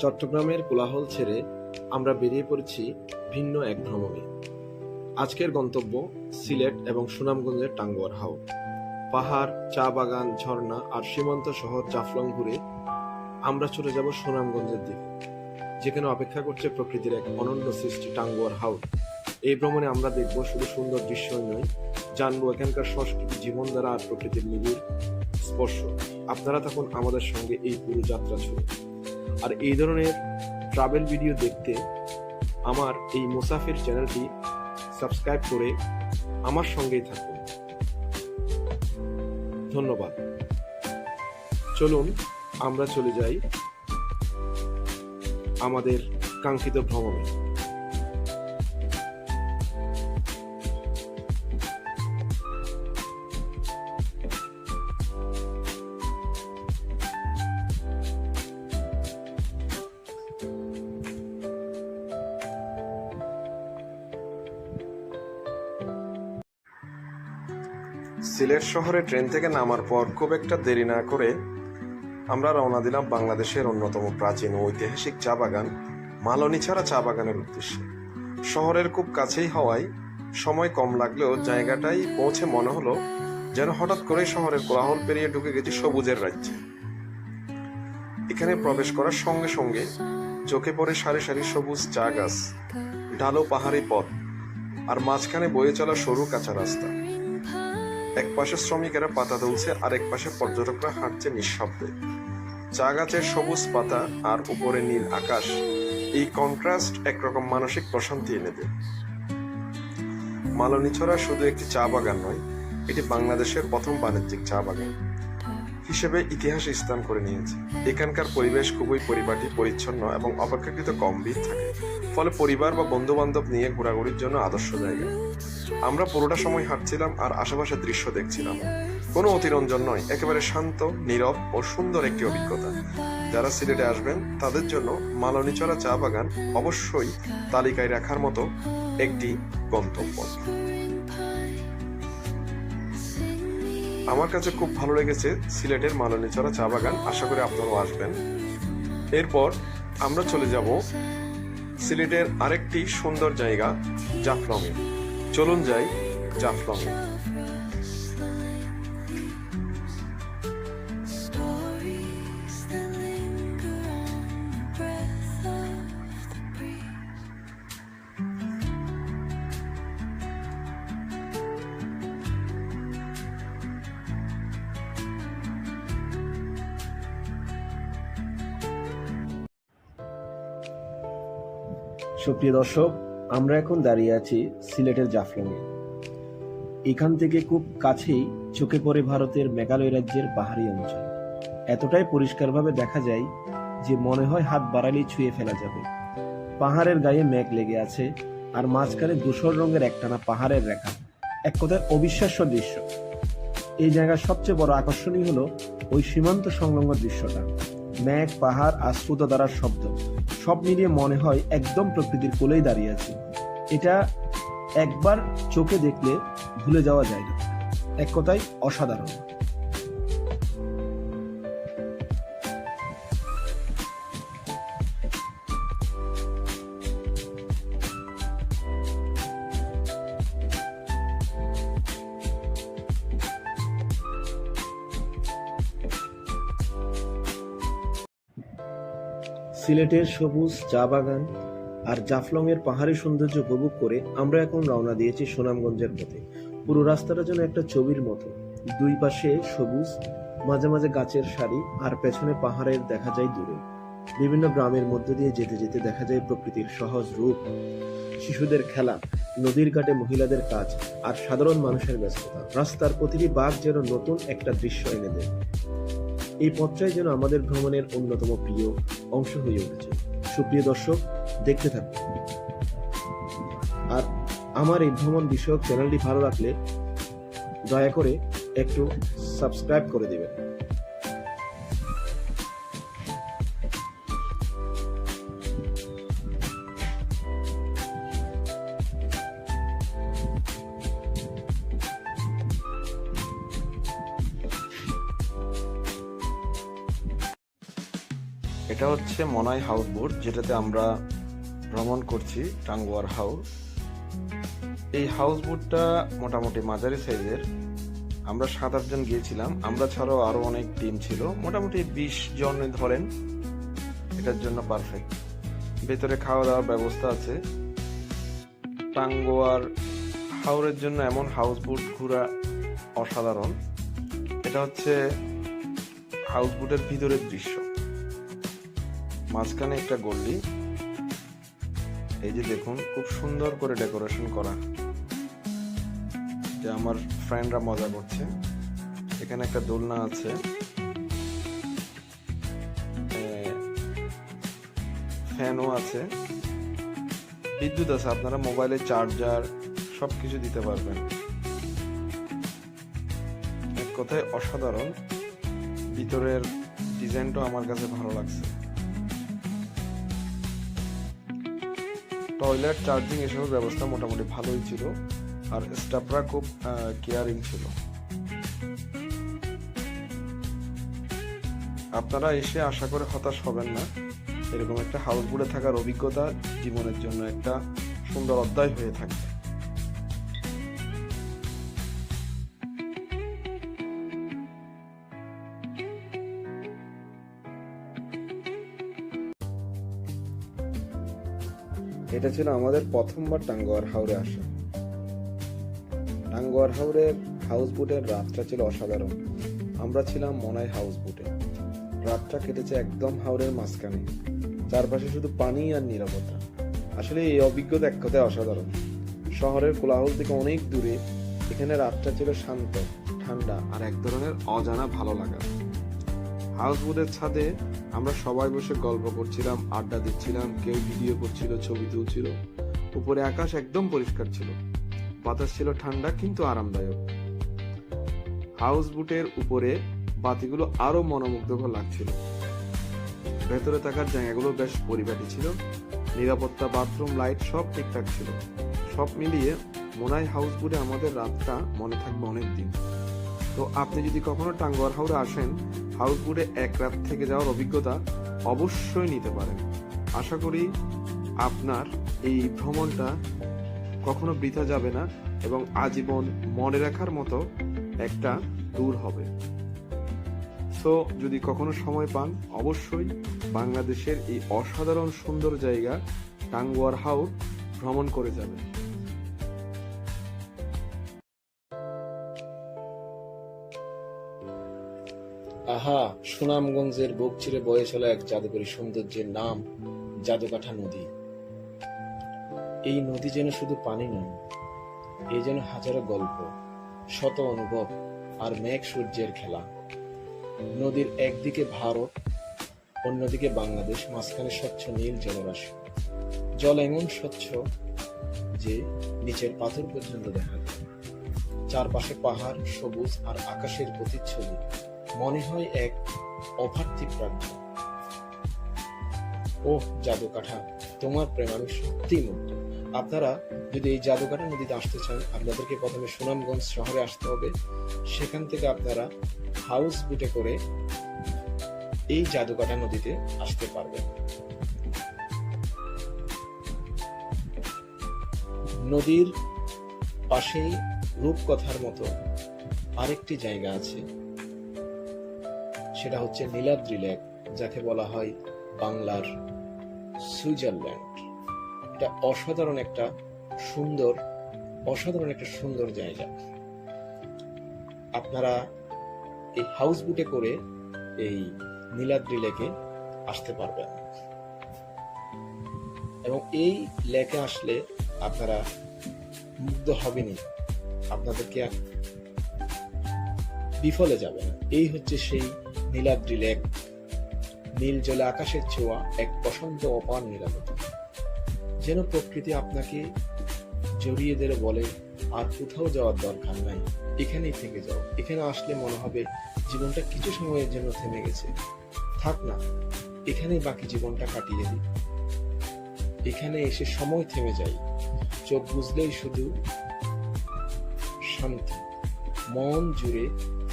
চট্টগ্রামের কোলাহল ছেড়ে আমরা বেরিয়ে পড়েছি ভিন্ন এক ভ্রমণে। আজকের গন্তব্য সিলেট এবং সুনামগঞ্জের টাঙ্গুয়ার হাও। পাহাড়, চা বাগান, ঝর্ণা আর সীমান্ত শহর জাফলং ঘুরে আমরা চলে যাব সুনামগঞ্জের দিকে, যেখানে অপেক্ষা করছে প্রকৃতির এক অনন্য সৃষ্টি টাঙ্গুয়ার হাও। এই ভ্রমণে আমরা দেখব শুধু সুন্দর দৃশ্য নয়, জানব এখানকার সংস্কৃতি জীবনধারা আর প্রকৃতির নিবিড় স্পর্শ। আপনারা তখন আমাদের সঙ্গে এই পুরো যাত্রা ছিল আর এই ধরনের ট্রাভেল ভিডিও দেখতে আমার এই মুসাফির চ্যানেলটি সাবস্ক্রাইব করে আমার সঙ্গেই থাকুন। ধন্যবাদ। চলুন, আমরা চলে যাই আমাদের কাঙ্ক্ষিত ভ্রমণে। সিলেট শহরে ট্রেন থেকে নামার পর খুব একটা দেরি না করে আমরা রওনা দিলাম বাংলাদেশের অন্যতম প্রাচীন ঐতিহাসিক চা বাগান, মালনী ছাড়া চা বাগানের উদ্দেশ্যে। শহরের খুব কাছেই হওয়ায় সময় কম লাগলেও জায়গাটাই পৌঁছে মনে হলো যেন হঠাৎ করেই শহরের কোলাহল পেরিয়ে ঢুকে গেছি সবুজের রাজ্যে। এখানে প্রবেশ করার সঙ্গে সঙ্গে চোখে পড়ে সারি সারি সবুজ চা গাছ, ঢালো পাহাড়ি পথ, আর মাঝখানে বয়ে চলা সরু কাঁচা রাস্তা। এক পাশে শ্রমিকেরা পাতা তুলছে আর এক পাশে পর্যটকরা হাঁটছে নিঃশব্দে। চা গাছের সবুজ পাতা আর উপরে নীল আকাশ, এই কন্ট্রাস্ট একরকম মানসিক প্রশান্তি এনে দেয়। মালনীছড়া শুধু একটি চা বাগান নয়, এটি বাংলাদেশের প্রথম বাণিজ্যিক চা বাগান হিসেবে ইতিহাসে স্থান করে নিয়েছে। এখানকার পরিবেশ খুবই পরিপাটি, পরিচ্ছন্ন এবং অপেক্ষাকৃত কম ভিড় থাকে। ফলে পরিবার বা বন্ধু বান্ধব নিয়ে ঘোরাঘুরির জন্য আদর্শ জায়গা। আমরা পুরোটা সময় হাঁটছিলাম আর আশেপাশের দৃশ্য দেখছিলাম। কোনো অতিরঞ্জন নয়, একেবারে শান্ত, নীরব ও সুন্দর একটি অভিজ্ঞতা। যারা সিলেটে আসবেন, তাদের জন্য মালনীচড়া চা বাগান অবশ্যই তালিকায় রাখার মতো একটি গন্তব্য। আমার কাছে খুব ভালো লেগেছে সিলেটের মালনীচড়া চা বাগান। আশা করি আপনারাও আসবেন। এরপর আমরা চলে যাব সিলেটের আরেকটি সুন্দর জায়গা, জাফলংয়ে। চলুন যাই জাফলং। সুপ্রিয় দর্শক আমরা এখন দাঁড়িয়ে আছি সিলেটের জাফলংয়ে। এখান থেকে খুব কাছেই চোখে পড়ে ভারতের মেঘালয় রাজ্যের পাহাড়ি অঞ্চল। এতটাই পরিষ্কারভাবে দেখা যায় যে মনে হয় হাত বাড়ালেই ছুঁয়ে ফেলা যাবে। পাহাড়ের গায়ে মেঘ লেগে আছে আর মাঝখানে ধূসর রঙের একটানা পাহাড়ের রেখা, এক কথায় অবিশ্বাস্য দৃশ্য। এই জায়গার সবচেয়ে বড় আকর্ষণীয় হলো ওই সীমান্ত সংলগ্ন দৃশ্যটা। মেঘ, পাহাড় আর দ্বারার শব্দ। সব মিলিয়ে মনে হয় একদম প্রকৃতির কোলেই দাঁড়িয়ে আছে। এটা একবার চোখে দেখলে ভুলে যাওয়া যায় না। এক কথায় অসাধারণ। সিলেটের সবুজ চা বাগান আর জাফলং এর পাহাড়ি সৌন্দর্য উপভোগ করে আমরা এখন রওনা দিয়েছি সুনামগঞ্জের পথে। পুরো রাস্তাটা যেন একটা ছবির মতো। দুই পাশে সবুজ, মাঝে মাঝে গাছের সারি আর পেছনে পাহাড়ের দেখা যায় দূরে। বিভিন্ন গ্রামের মধ্য দিয়ে যেতে যেতে দেখা যায় প্রকৃতির সহজ রূপ। শিশুদের খেলা, নদীর ঘাটে মহিলাদের কাজ আর সাধারণ মানুষের ব্যস্ততা। রাস্তার প্রতিটি বাঘ যেন নতুন একটা দৃশ্য এনে দেয়। এই পথটাই যেন আমাদের ভ্রমণের অন্যতম প্রিয় অংশ হয়ে উঠেছে। সুপ্রিয় দর্শক, দেখতে থাকুন। আর আমার এই ভ্রমণ বিষয়ক চ্যানেলটি ভালো রাখলে দয়া করে একটু সাবস্ক্রাইব করে দিবেন। এটা হচ্ছে মনাই হাউস বোট, যেটাতে আমরা ভ্রমণ করছি, টাঙ্গুয়ার হাউস। এই হাউস বোটটা মোটামুটি মাঝারি সাইজের। আমরা সাত আটজন গিয়েছিলাম। আমরা ছাড়াও আরও অনেক টিম ছিল। মোটামুটি বিশ জন ধরেন। এটার জন্য পারফেক্ট ভেতরে খাওয়া দাওয়ার ব্যবস্থা আছে। টাঙ্গুয়ার হাওরের জন্য এমন হাউস বোট ঘোরা অসাধারণ। এটা হচ্ছে হাউস বোটের ভিতরের দৃশ্য। মাঝখানে একটা গল্লি। এই যে দেখুন, খুব সুন্দর করে ডেকোরেশন করা। যে আমার ফ্রেন্ডরা মজা করছে। এখানে একটা দোলনা আছে। ফ্যানও আছে। বিদ্যুৎ আছে, আপনারা মোবাইলে চার্জার সব কিছু দিতে পারবেন। এক কথায় অসাধারণ। ভিতরের ডিজাইনটা আমার কাছে ভালো লাগছে। টয়লেট চার্জিং এসবের ব্যবস্থা মোটামুটি ভালোই ছিল, আর স্টাফরা খুব কেয়ারিং ছিল। আপনারা এসে আশা করে হতাশ হবেন না। এরকম একটা হাউস বোটে থাকার অভিজ্ঞতা জীবনের জন্য একটা সুন্দর অধ্যায় হয়ে থাকবে। এটা ছিল আমাদের প্রথমবার টাঙ্গুয়ার হাওরে আসা। টাঙ্গুয়ার হাওরের হাউস বোটের রাতটা ছিল অসাধারণ। আমরা ছিলাম মনাই হাউস বোটে রাতটা কেটেছে একদম হাওরের মাঝখানে। চারপাশে শুধু পানি আর নিরাপত্তা। আসলে এই অভিজ্ঞতা এক কথায় অসাধারণ। শহরের কোলাহল থেকে অনেক দূরে এখানে রাতটা ছিল শান্ত, ঠান্ডা আর এক ধরনের অজানা ভালো লাগা। হাউস বোটের ছাদে আমরা সবাই বসে গল্প করছিলাম, আড্ডা দিচ্ছিলাম, কেউ ভিডিও করছিল, ছবি তুলছিল। উপরে আকাশ একদম পরিষ্কার ছিল। বাতাস ছিল ঠান্ডা কিন্তু আরামদায়ক। হাউস বুটের উপরে বাতিগুলো আরও মনোমুগ্ধকর লাগছিল। ভেতরে থাকার জায়গাগুলো বেশ পরিপাটি ছিল। নিরাপত্তা, বাথরুম, লাইট সব ঠিকঠাক ছিল। সব মিলিয়ে মোনাই হাউস বুটে আমাদের রাতটা মনে থাকবে অনেক দিন তো আপনি যদি কখনো টাঙ্গুয়ার হাওড়ে আসেন হাউস বোটে এক রাত থেকে যাওয়ার অভিজ্ঞতা অবশ্যই নিতে পারেন। আশা করি আপনার এই ভ্রমণটা কখনো বৃথা যাবে না এবং আজীবন মনে রাখার মতো একটা দূর হবে। সো, যদি কখনো সময় পান, অবশ্যই বাংলাদেশের এই অসাধারণ সুন্দর জায়গা, টাঙ্গুয়ার হাউস ভ্রমণ করে যাবেন। সুনামগঞ্জের বুক চিরে বয়ে চলা এক জাদুকরী সৌন্দর্যের নাম জাদুকাঠা নদী। এই নদী যেন শুধু পানি নয় এই যেন হাজারো গল্প, শত অনুভব আর মেঘ সূর্যের খেলা। নদীর একদিকে ভারত, অন্যদিকে বাংলাদেশ, মাঝখানে স্বচ্ছ নীল জলরাশি। জল এমন স্বচ্ছ যে নিচের পাথর পর্যন্ত দেখা যায় চারপাশে পাহাড়, সবুজ আর আকাশের প্রতিচ্ছবি। মনে হয় এক অপার্থিব রাজ্য ওহ, জাদুকাঠা, তোমার প্রেম আমি সত্যি মুগ্ধ। আপনারা যদি এই জাদুকাঠা নদীতে আসতে চান, আপনাদেরকে প্রথমে সুনামগঞ্জ শহরে আসতে হবে। সেখান থেকে আপনারা হাউস বুটে করে এই জাদুকাঠা নদীতে আসতে পারবেন। নদীর পাশেই রূপকথার মতো আরেকটি জায়গা আছে। সেটা হচ্ছে নীলাদ্রি লেক, যাকে বলা হয় বাংলার সুইজারল্যান্ড। এটা অসাধারণ একটা সুন্দর, অসাধারণ একটা সুন্দর জায়গা। আপনারা এই হাউস বুটে করে এই নীলাদ্রি লেকে আসতে পারবেন। এবং এই লেকে আসলে আপনারা মুগ্ধ হবেনই। আপনাদেরকে বিফলে যাবে না। এই হচ্ছে সেই নীলাদ্রি লেক, নীল জলে আকাশের ছোঁয়া, এক বসন্ত অপার নিরাপত্তা যেন প্রকৃতি আপনাকে জড়িয়ে ধরে বলে, আর কোথাও যাওয়ার দরকার নাই, এখানেই থেকে যাও। এখানে আসলে মনে হবে জীবনটা কিছু সময়ের জন্য থেমে গেছে। থাক না, এখানেই বাকি জীবনটা কাটিয়ে দিই। এখানে এসে সময় থেমে যাই চোখ বুঝলেই শুধু শান্তি, মন জুড়ে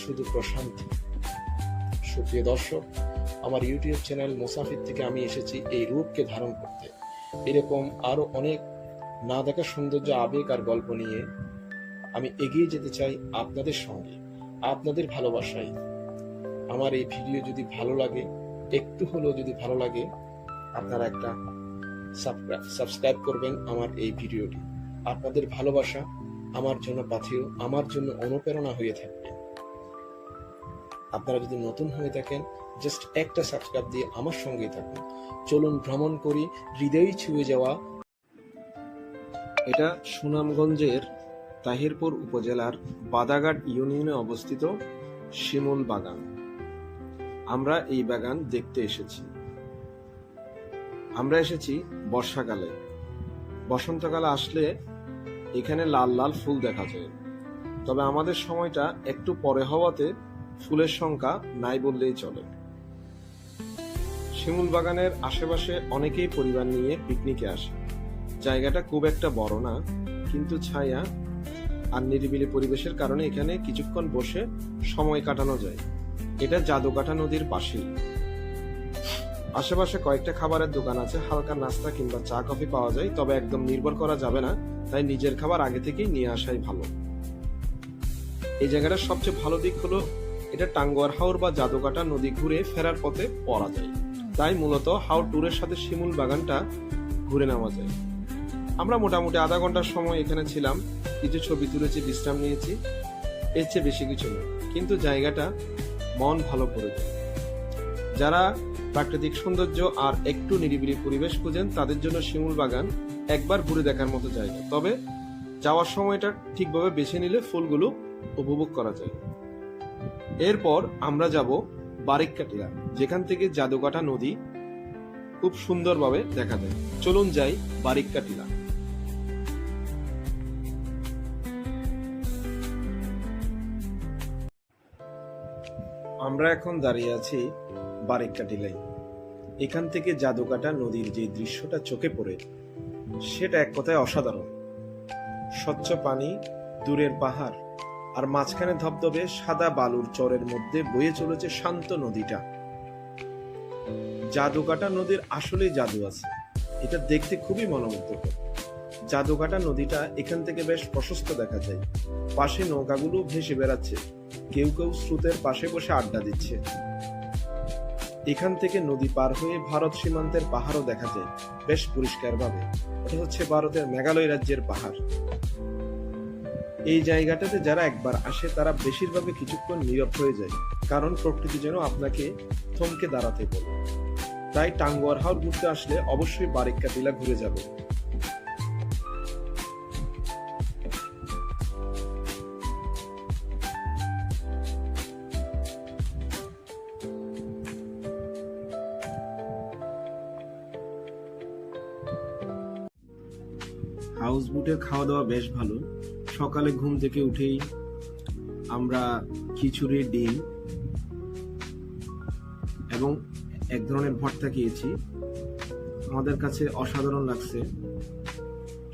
শুধু প্রশান্তি। সুপ্রিয় দর্শক, আমার ইউটিউব চ্যানেল মুসাফির থেকে আমি এসেছি এই রূপকে ধারণ করতে। এরকম আরও অনেক না দেখা সৌন্দর্য, আবেগ আর গল্প নিয়ে আমি এগিয়ে যেতে চাই আপনাদের সঙ্গে, আপনাদের ভালোবাসায়। আমার এই ভিডিও যদি ভালো লাগে, একটু হলেও যদি ভালো লাগে, আপনারা একটা সাবস্ক্রাইব করবেন আমার এই ভিডিওটি। আপনাদের ভালোবাসা আমার জন্য পাথেয়, আমার জন্য অনুপ্রেরণা হয়ে থাকবে আপনারা যদি নতুন হয়ে থাকেন জাস্ট একটা সাবস্ক্রাইব দিয়ে আমার সঙ্গেই থাকুন। চলুন ভ্রমণ করি, হৃদয় ছুঁয়ে যাওয়া। এটা সুনামগঞ্জের তাহিরপুর উপজেলার বাদাঘাট ইউনিয়নে অবস্থিত শিমুল বাগান। আমরা এই বাগান দেখতে এসেছি। আমরা এসেছি বর্ষাকালে। বসন্তকালে আসলে এখানে লাল লাল ফুল দেখা যায়। তবে আমাদের সময়টা একটু পরে হওয়াতে ফুলের সংখ্যা নাই বললেই চলে। শিমুল বাগানের আশেপাশে অনেকেই পরিবার নিয়ে পিকনিকে আসে। জায়গাটা খুব একটা বড় না, কিন্তু ছায়া আর নিরিবিলি পরিবেশের কারণে এখানে কিছুক্ষণ বসে সময় কাটানো যায়। এটা জাদুকাটা নদীর পাশেই আশেপাশে কয়েকটা খাবারের দোকান আছে, হালকা নাস্তা কিংবা চা, কফি পাওয়া যায়, তবে একদম নির্ভর করা যাবে না, তাই নিজের খাবার আগে থেকেই নিয়ে আসাই ভালো। এই জায়গাটার সবচেয়ে ভালো দিক হলো এটা টাঙ্গুয়ার হাওর বা জাদুকাটা নদী ঘুরে ফেরার পথে পড়া যায়। তাই মূলত হাওর ট্যুরের সাথে শিমুল বাগানটা ঘুরে নেওয়া যায়। আমরা মোটামুটি আধা ঘণ্টার সময় এখানে ছিলাম, কিছু ছবি তুলেছি, বিশ্রাম নিয়েছি, এর চেয়ে বেশি কিছু না। কিন্তু জায়গাটা মন ভালো করে যারা প্রাকৃতিক সৌন্দর্য আর একটু নিরিবিলি পরিবেশ খুঁজেন, তাদের জন্য শিমুল বাগান একবার ঘুরে দেখার মতো জায়গা। তবে যাওয়ার সময়টা ঠিকভাবে বেছে নিলে ফুলগুলো উপভোগ করা যায়। এরপর আমরা যাব বারিককাটিয়া, যেখান থেকে জাদুকাটা নদী খুব সুন্দরভাবে দেখা যায়। চলুন যাই বারিককাটিলা আমরা এখন দাঁড়িয়ে আছি বারিককাটিলাই এখান থেকে জাদুকাটা নদীর যে দৃশ্যটা চোখে পড়ে, সেটা এক কথায় অসাধারণ। স্বচ্ছ পানি, দূরের পাহাড় আর মাঝখানে ধবধবে সাদা বালুর চরের মধ্যে বয়ে চলেছে শান্ত নদীটা। জাদুকাটা নদীর আসলে জাদু আছে। এটা দেখতে খুবই মনোমুগ্ধকর। জাদুকাটা নদীটা এখান থেকে বেশ প্রশস্ত দেখা যায়। পাশে নৌকাগুলো ভেসে বেড়াচ্ছে। কেউ কেউ স্রোতের পাশে বসে আড্ডা দিচ্ছে। এখান থেকে নদী পার হয়ে ভারত সীমান্তের পাহাড়ও দেখা যায়। বেশ পরিষ্কারভাবে। এটা হচ্ছে ভারতের মেঘালয় রাজ্যের পাহাড়। এই জায়গাটাতে যারা একবার আসে, তারা বেশিরভাগই কিছুক্ষণ নীরব হয়ে যায়। কারণ প্রকৃতি যেন আপনাকে থমকে দাঁড়াতে বলে। তাই টাঙ্গুয়ার হাওর ঘুরতে আসলে অবশ্যই বারিক্কা টিলা ঘুরে যাবে। হাউস বুটের খাওয়া দাওয়া বেশ ভালো। সকালে ঘুম থেকে উঠেই আমরা খিচুড়ি ডিম এবং এক ধরনের ভর্তা খেয়েছি। আমাদের কাছে অসাধারণ লাগছে।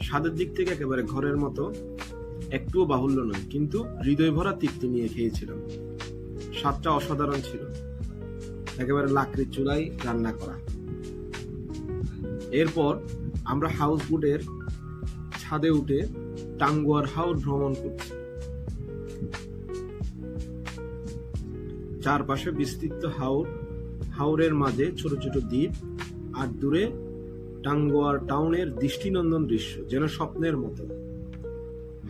স্বাদের দিক থেকে একেবারে ঘরের মতো, একটুও বাহুল্য নয়, কিন্তু হৃদয় ভরা তৃপ্তি নিয়ে খেয়েছিলাম। স্বাদটা অসাধারণ ছিল। একেবারে লাকড়ির চুলায় রান্না করা। এরপর আমরা হাউস বুটের ছাদে উঠে টাঙ্গুয়ার হাওর ভ্রমণ করছি। চারপাশে বিস্তৃত হাওর, হাওরের মাঝে ছোট ছোট দ্বীপ আর দূরে টাঙ্গুয়ার টাউনের দৃষ্টিনন্দন দৃশ্য, যেন স্বপ্নের মতো।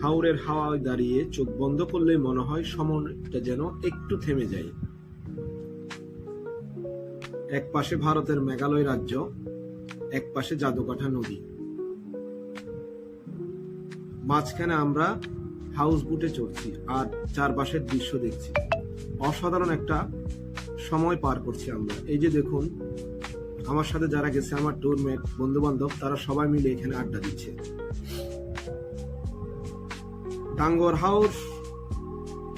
হাওরের হাওয়ায় দাঁড়িয়ে চোখ বন্ধ করলে মনে হয় সময়টা যেন একটু থেমে যায়। এক পাশে ভারতের মেঘালয় রাজ্য এক পাশে জাদুকাঠা নদী। মাঝখানে আমরা হাউস বুটে চড়ছি আর চারপাশের দৃশ্য দেখছি। অসাধারণ একটা সময় পার করছি আমরা। এই যে দেখুন, আমার সাথে যারা গেছে, আমার ট্যুরমেট বন্ধু বান্ধব তারা সবাই মিলে এখানে আড্ডা দিচ্ছে। টাঙ্গর হাউস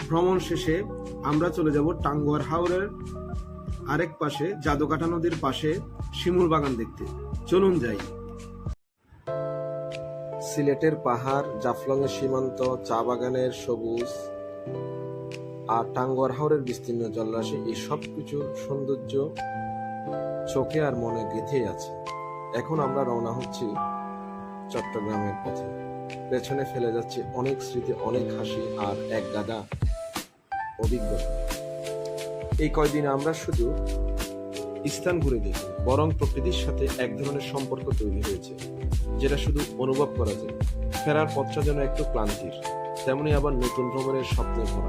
ভ্রমণ শেষে আমরা চলে যাব টাঙ্গুয়ার হাওরের আরেক পাশে, জাদুকাটা নদীর পাশে শিমুল বাগান দেখতে। চলুন যাই। সিলেটের পাহাড়, জাফলংয়ের সীমান্ত, চা বাগানের সবুজ আর টাঙ্গুয়ার বিস্তীর্ণ জলরাশি, এই সব কিছুর সৌন্দর্য চোখে আর মনে গেঁথে আছে। এখন আমরা রওনা হচ্ছি চট্টগ্রামের পথে। পেছনে ফেলে যাচ্ছে অনেক স্মৃতি, অনেক হাসি আর এক গাদা অভিজ্ঞতা। এই কয়দিন আমরা শুধু স্থান ঘুরে দেখি। বরং প্রকৃতির সাথে এক ধরনের সম্পর্ক তৈরি হয়েছে, যেটা শুধু অনুভব করা যায়। ফেরার পথটা যেন একটু ক্লান্তির, তেমনি আবার নতুন ভ্রমণের স্বপ্নে ভরা